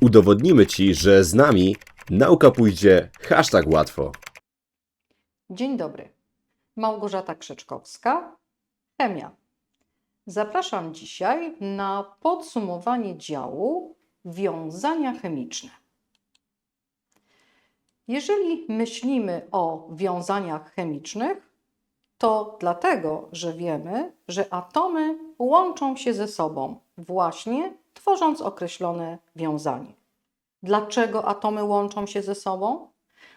Udowodnimy Ci, że z nami nauka pójdzie hashtag łatwo. Dzień dobry. Małgorzata Krzeczkowska, chemia. Zapraszam dzisiaj na podsumowanie działu wiązania chemiczne. Jeżeli myślimy o wiązaniach chemicznych, to dlatego, że wiemy, że atomy łączą się ze sobą, właśnie tworząc określone wiązanie. Dlaczego atomy łączą się ze sobą?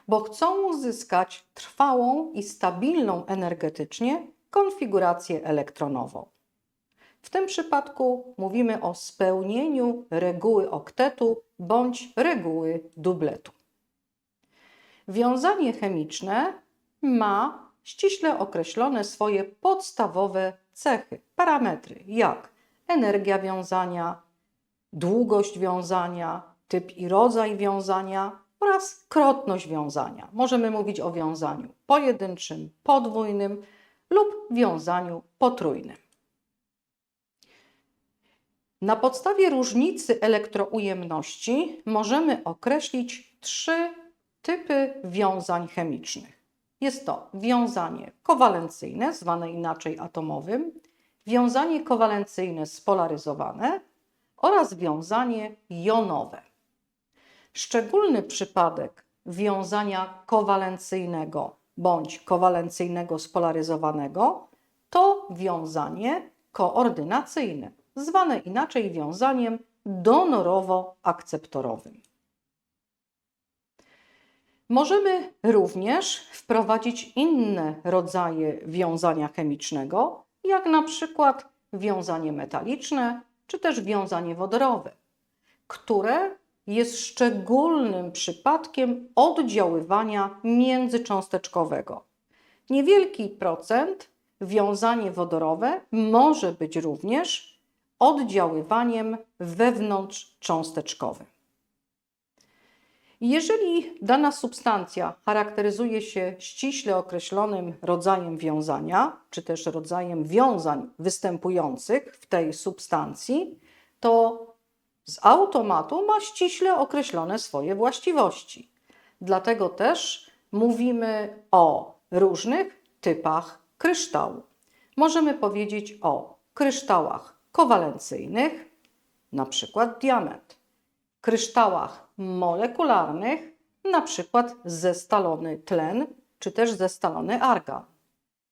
Bo chcą uzyskać trwałą i stabilną energetycznie konfigurację elektronową. W tym przypadku mówimy o spełnieniu reguły oktetu bądź reguły dubletu. Wiązanie chemiczne ma ściśle określone swoje podstawowe cechy, parametry, jak energia wiązania, długość wiązania, typ i rodzaj wiązania oraz krotność wiązania. Możemy mówić o wiązaniu pojedynczym, podwójnym lub wiązaniu potrójnym. Na podstawie różnicy elektroujemności możemy określić trzy typy wiązań chemicznych. Jest to wiązanie kowalencyjne, zwane inaczej atomowym, wiązanie kowalencyjne spolaryzowane oraz wiązanie jonowe. Szczególny przypadek wiązania kowalencyjnego bądź kowalencyjnego spolaryzowanego to wiązanie koordynacyjne, zwane inaczej wiązaniem donorowo-akceptorowym. Możemy również wprowadzić inne rodzaje wiązania chemicznego, jak na przykład wiązanie metaliczne czy też wiązanie wodorowe, które jest szczególnym przypadkiem oddziaływania międzycząsteczkowego. Niewielki procent wiązanie wodorowe może być również oddziaływaniem wewnątrzcząsteczkowym. Jeżeli dana substancja charakteryzuje się ściśle określonym rodzajem wiązania, czy też rodzajem wiązań występujących w tej substancji, to z automatu ma ściśle określone swoje właściwości. Dlatego też mówimy o różnych typach kryształu. Możemy powiedzieć o kryształach kowalencyjnych, na przykład diament, kryształach molekularnych, na przykład zestalony tlen czy też zestalony argan,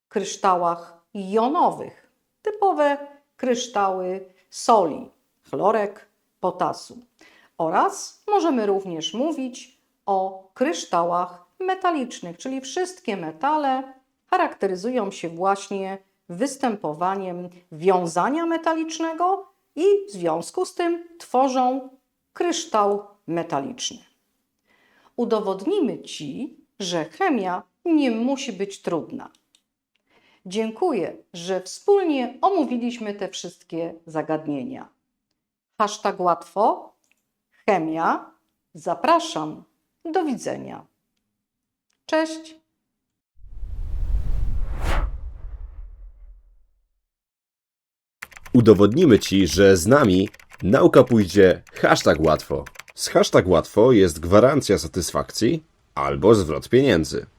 kryształach jonowych, typowe kryształy soli, chlorek, potasu. Oraz możemy również mówić o kryształach metalicznych, czyli wszystkie metale charakteryzują się właśnie występowaniem wiązania metalicznego i w związku z tym tworzą kryształ metaliczny. Udowodnimy Ci, że chemia nie musi być trudna. Dziękuję, że wspólnie omówiliśmy te wszystkie zagadnienia. Hashtag łatwo, chemia. Zapraszam. Do widzenia. Cześć. Udowodnimy Ci, że z nami nauka pójdzie hashtag łatwo. Z hashtag łatwo jest gwarancja satysfakcji albo zwrot pieniędzy.